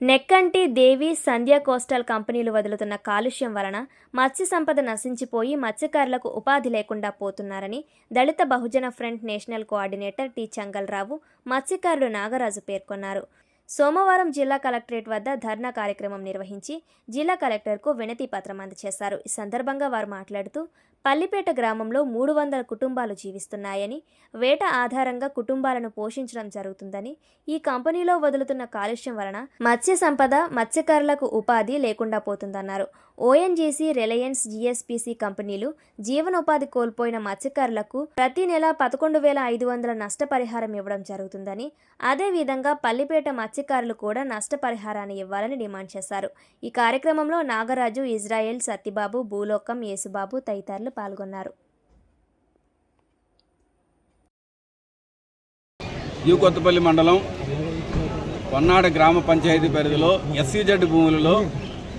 నెక్కంటి దేవి సంధ్య coastal కంపెనీలు వదులుతున్న కాలుష్యం వలన మత్స్య సంపద నశించిపోయి మత్స్యకారులకు ఉపాధి లేకుండా పోతున్నారని Dalit Bahujan front national coordinator T. Changalrao మత్స్యకారుడు Nagaraju పేర్కొన్నారు. సోమవారం జిల్లా కలెక్టరేట్ వద్ద ధర్నా కార్యక్రమం నిర్వహించి జిల్లా కలెక్టర్కు వినతి పత్రం అందజేశారు ఈ సందర్భంగా వారు మాట్లాడుతూ పల్లిపేట గ్రామంలో మూడు వందల కుటుంబాలు జీవిస్తున్నాయని వేట ఆధారంగా కుటుంబాలను పోషించడం జరుగుతుందని ఈ కంపెనీలో వదులుతున్న కాలుష్యం వలన మత్స్య సంపద మత్స్యకారులకు ఉపాధి లేకుండా పోతుందన్నారు. ఓఎన్జీసీ రిలయన్స్ జీఎస్పీసీ కంపెనీలు జీవనోపాధి కోల్పోయిన మత్స్యకారులకు ప్రతి నెల పదకొండు వేల ఐదు వందల నష్టపరిహారం ఇవ్వడం జరుగుతుందని అదేవిధంగా పల్లిపేట మత్స్యకారులు కూడా నష్టపరిహారాన్ని ఇవ్వాలని డిమాండ్ చేశారు. ఈ కార్యక్రమంలో నాగరాజు ఇజ్రాయెల్ సత్యబాబు భూలోకం యేసుబాబు తదితరులు పాల్గొన్నారు. యు కొత్తపల్లి మండలం పొన్నాడ గ్రామ పంచాయతీ పరిధిలో ఎస్సీజెడ్ భూములలో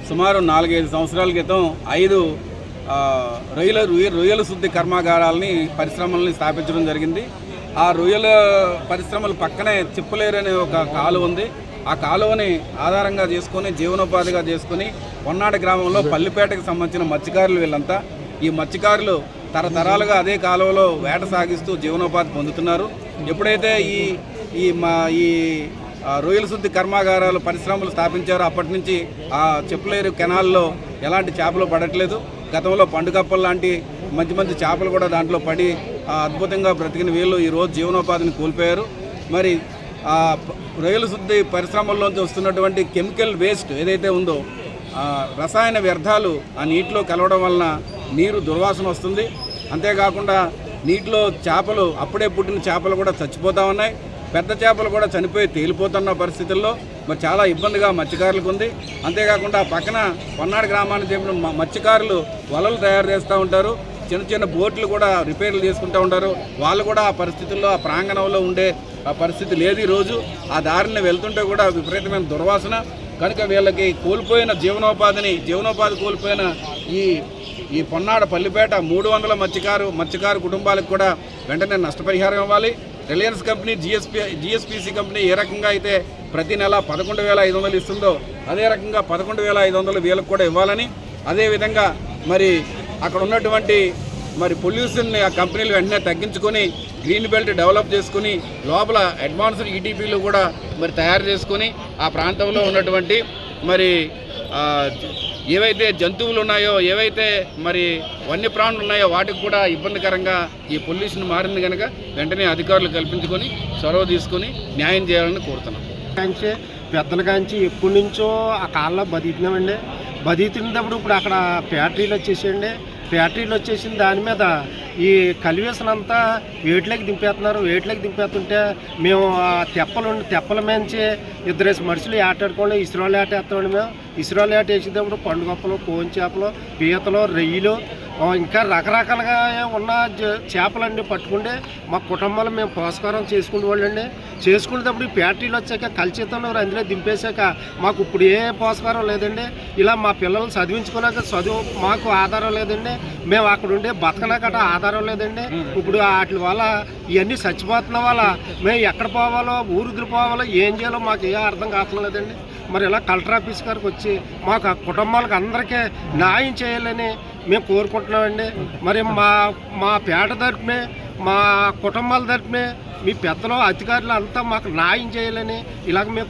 సుమారు నాలుగైదు సంవత్సరాల క్రితం ఐదు రొయ్యల రొయ్యల శుద్ధి కర్మాగారాలని పరిశ్రమల్ని స్థాపించడం జరిగింది. ఆ రొయ్యల పరిశ్రమల పక్కనే చిప్పలేరు అనే ఒక కాలువ ఉంది. ఆ కాలువని ఆధారంగా చేసుకొని జీవనోపాధిగా చేసుకొని కొన్నాడు గ్రామంలో పల్లిపేటకు సంబంధించిన మత్స్యకారులు వీళ్ళంతా ఈ మత్స్యకారులు తరతరాలుగా అదే కాలువలో వేట సాగిస్తూ జీవనోపాధి పొందుతున్నారు. ఎప్పుడైతే ఈ ఈ మా ఈ రొయ్యల శుద్ధి కర్మాగారాలు పరిశ్రమలు స్థాపించారు. అప్పటి నుంచి ఆ చెప్పులేరు కెనాల్లో ఎలాంటి చేపలు పడట్లేదు. గతంలో పండుగప్పలు లాంటి మంచి మంచి చేపలు కూడా దాంట్లో పడి అద్భుతంగా బ్రతికిన వీళ్ళు ఈరోజు జీవనోపాధిని కోల్పోయారు. మరి ఆ రొయ్యల శుద్ధి పరిశ్రమల్లోంచి వస్తున్నటువంటి కెమికల్ వేస్ట్ ఏదైతే ఉందో రసాయన వ్యర్థాలు ఆ నీటిలో కలవడం వలన నీరు దుర్వాసన వస్తుంది. అంతేకాకుండా నీటిలో చేపలు అప్పుడే పుట్టిన చేపలు కూడా చచ్చిపోతూ ఉన్నాయి. పెద్ద చేపలు కూడా చనిపోయి తేలిపోతున్న పరిస్థితుల్లో మరి చాలా ఇబ్బందిగా మత్స్యకారులకు ఉంది. అంతేకాకుండా పక్కన పొన్నాడు గ్రామానికి చెందిన మత్స్యకారులు వలలు తయారు చేస్తూ ఉంటారు. చిన్న చిన్న బోట్లు కూడా రిపేర్లు చేసుకుంటూ ఉంటారు. వాళ్ళు కూడా ఆ పరిస్థితుల్లో ఆ ప్రాంగణంలో ఉండే ఆ పరిస్థితి లేదు ఈరోజు ఆ దారిని వెళ్తుంటే కూడా విపరీతమైన దుర్వాసన. కనుక వీళ్ళకి కోల్పోయిన జీవనోపాధిని జీవనోపాధి కోల్పోయిన ఈ ఈ పొన్నాడ పల్లిపేట మూడు వందల మత్స్యకారు మత్స్యకారు కుటుంబాలకు కూడా వెంటనే నష్టపరిహారం ఇవ్వాలి. Reliance company GSP GSPC company ఏ రకంగా అయితే ప్రతి నెల పదకొండు వేల ఐదు వందలు ఇస్తుందో అదే రకంగా పదకొండు వేల ఐదు వందలు వీళ్ళకు కూడా ఇవ్వాలని. అదేవిధంగా మరి అక్కడ ఉన్నటువంటి మరి పొల్యూషన్ ఆ కంపెనీలు వెంటనే తగ్గించుకొని గ్రీన్ బెల్ట్ డెవలప్ చేసుకుని లోపల అడ్వాన్స్డ్ ఈటీపీలు కూడా మరి తయారు చేసుకొని ఆ ప్రాంతంలో ఉన్నటువంటి మరి ఏవైతే జంతువులు ఉన్నాయో ఏవైతే మరి వన్యప్రాణులు ఉన్నాయో వాటికి కూడా ఇబ్బందికరంగా ఈ పొల్యూషన్ మారింది కనుక వెంటనే అధికారులు కల్పించుకొని చొరవ తీసుకొని న్యాయం చేయాలని కోరుతున్నాం. కాంచి పెద్దల కాంచి ఎప్పటి నుంచో ఆ కాలంలో బతికినామండి. బతికినప్పుడు ఇప్పుడు అక్కడ ఫ్యాక్టరీలు వచ్చేసేయండి. ఫ్యాక్టరీలు వచ్చేసిన దాని మీద ఈ కలివేషన్ అంతా వేట్లోకి దింపేస్తున్నారు. వేట్లోకి దింపేస్తుంటే మేము ఆ తెప్పలు తెప్పల మేంచి ఇద్దరేసి మనుషులు ఆటాడుకోండి ఇస్రోలు ఆట వేస్తామండి మేము. ఇస్రోలు ఆట వేసేటప్పుడు పండుగప్పలు కోన్ చేపలు పీతలు రొయ్యలు ఇంకా రకరకాలుగా ఉన్న చేపలన్నీ పట్టుకుంటే మా కుటుంబాలు మేము పోషకారం చేసుకునే వాళ్ళండి. చేసుకునేటప్పుడు ఈ ఫ్యాక్టరీలు వచ్చాక కలిచితంలో అందులో దింపేశాక మాకు ఇప్పుడు ఏ పోషకారం లేదండి. ఇలా మా పిల్లల్ని చదివించుకున్నాక చదువు మాకు ఆధారం లేదండి. మేము అక్కడ ఉండే బతకనాకట ఆధారం లేదండి. ఇప్పుడు వాటి వల్ల ఇవన్నీ చచ్చిపోతున్న వల్ల మేము ఎక్కడ పోవాలో ఊరుదిరి పోవాలో ఏం చేయాలో మాకు ఏ అర్థం కావట్లేదండి మరి ఇలా కలెక్టర్ ఆఫీస్ గారికి వచ్చి మాకు ఆ కుటుంబాలకు అందరికీ న్యాయం చేయాలని మేము కోరుకుంటున్నామండి. మరి మా మా పేట తరపునే మా కుటుంబాల తరపునే మీ పెద్దలు అధికారులు అంతా మాకు న్యాయం చేయాలని ఇలాగ మేము